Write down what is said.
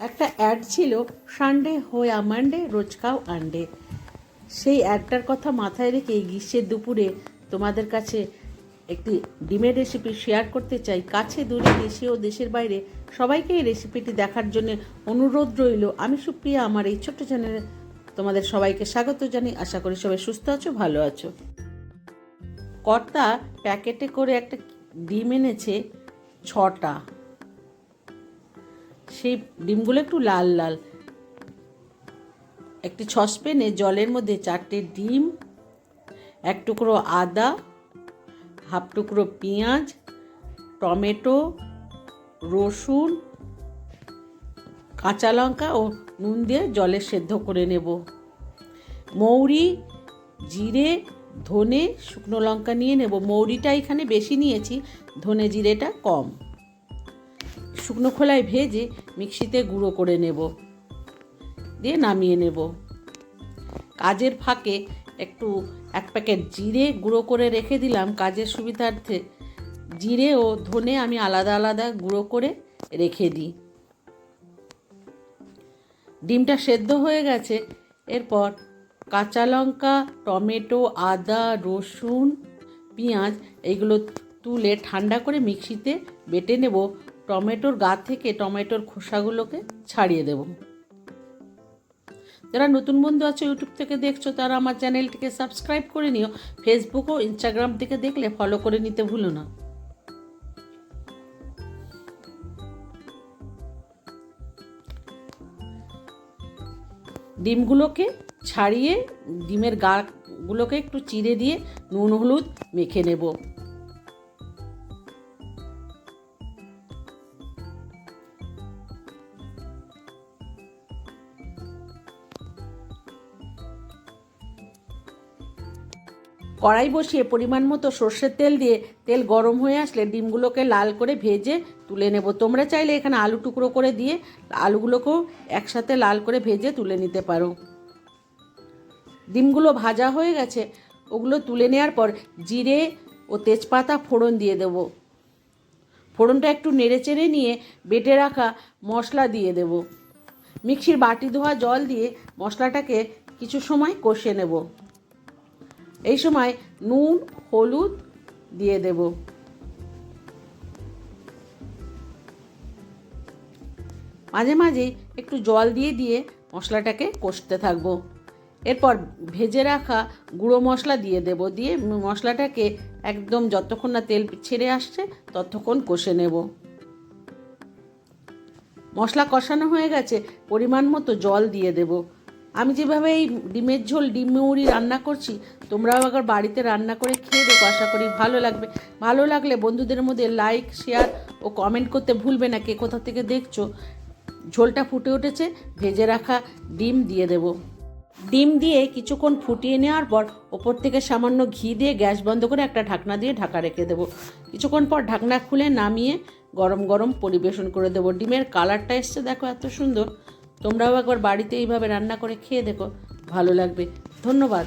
একটা অ্যাড ছিল সানডে হয়ে মানডে রোজকাও আন্ডে সেই অ্যাডটার কথা মাথায় রেখে গ্রীষ্মের দুপুরে তোমাদের কাছে একটি ডিমের রেসিপি শেয়ার করতে চাই। কাছে, দূরে, দেশে ও দেশের বাইরে সবাইকে এই রেসিপিটি দেখার জন্য অনুরোধ রইল। আমি সুপ্রিয়া, আমার এই ছোট্ট চ্যানেলে তোমাদের সবাইকে স্বাগত জানাই। আশা করি সবাই সুস্থ আছো, ভালো আছো। কর্তা প্যাকেটে করে একটা ডিম এনেছে ছটা। সেই ডিমগুলো একটু লাল লাল। একটি সসপ্যানে জলের মধ্যে চারটে ডিম, এক টুকরো আদা, হাফ টুকরো পেঁয়াজ, টমেটো, রসুন, কাঁচা লঙ্কা ও নুন দিয়ে জলে সেদ্ধ করে নেব। মৌরি, জিরে, ধনে, শুকনো লঙ্কা নিয়ে নেব। মৌরিটা এখানে বেশি নিয়েছি, ধনে জিরেটা কম। শুকনো খোলায় ভেজে মিক্সিতে গুঁড়ো করে নেব। দিয়ে নামিয়ে নেব। কাজের ফাঁকে একটু এক প্যাকেট জিরে গুঁড়ো করে রেখে দিলাম। কাজের সুবিধার্থে জিরে ও ধনে আমি আলাদা আলাদা গুঁড়ো করে রেখে দিই। ডিমটা সেদ্ধ হয়ে গেছে। এরপর কাঁচা লঙ্কা, টমেটো, আদা, রসুন, পেঁয়াজ, এইগুলো তুলে ঠান্ডা করে মিক্সিতে বেটে নেব। টমেটোর গা থেকে টমেটোর খোসাগুলোকে ছাড়িয়ে দেব। যারা নতুন বন্ধু আছে ইউটিউব থেকে দেখছ, তারা আমার চ্যানেলটিকে সাবস্ক্রাইব করে নিও। ফেসবুক ও ইনস্টাগ্রাম থেকে দেখলে ফলো করে নিতে ভুলো না। ডিমগুলোকে ছাড়িয়ে, ডিমের গাগুলোকে একটু চিড়ে দিয়ে নুন, হলুদ মেখে নেব। কড়াই বসিয়ে পরিমাণ মতো সর্ষের তেল দিয়ে তেল গরম হয়ে আসলে ডিমগুলোকে লাল করে ভেজে তুলে নেব। তোমরা চাইলে এখানে আলু টুকরো করে দিয়ে আলুগুলোকেও একসাথে লাল করে ভেজে তুলে নিতে পারো। ডিমগুলো ভাজা হয়ে গেছে, ওগুলো তুলে নেওয়ার পর জিরে ও তেজপাতা ফোড়ন দিয়ে দেব। ফোড়নটা একটু নেড়ে চেড়ে নিয়ে বেটে রাখা মশলা দিয়ে দেব। মিক্সির বাটি ধোয়া জল দিয়ে মশলাটাকে কিছু সময় কষে নেব। এই সময় নুন, হলুদ দিয়ে দেব। মাঝে মাঝে একটু জল দিয়ে দিয়ে মশলাটাকে কষতে থাকব। এরপর ভেজে রাখা গুঁড়ো মশলা দিয়ে দেব। দিয়ে মশলাটাকে একদম যতক্ষণ না তেল ছেড়ে আসছে, ততক্ষণ কষে নেব। মশলা কষানো হয়ে গেছে, পরিমাণ মতো জল দিয়ে দেব। আমি যেভাবে এই ডিমের ঝোল, ডিম মৌরি রান্না করছি, তোমরাও আবার বাড়িতে রান্না করে খেয়ে দেখো, আশা করি ভালো লাগবে। ভালো লাগলে বন্ধুদের মধ্যে লাইক শেয়ার ও কমেন্ট করতে ভুলবে না, কে কোথা থেকে দেখছ। ঝোলটা ফুটে উঠেছে, ভেজে রাখা ডিম দিয়ে দেবো। ডিম দিয়ে কিছুক্ষণ ফুটিয়ে নেওয়ার পর ওপর থেকে সামান্য ঘি দিয়ে গ্যাস বন্ধ করে একটা ঢাকনা দিয়ে ঢাকা রেখে দেবো। কিছুক্ষণ পর ঢাকনা খুলে নামিয়ে গরম গরম পরিবেশন করে দেবো। ডিমের কালারটা এসছে, দেখো এত সুন্দর। তোমরাও একবার বাড়িতে এইভাবে রান্না করে খেয়ে দেখো ভালো লাগবে। ধন্যবাদ।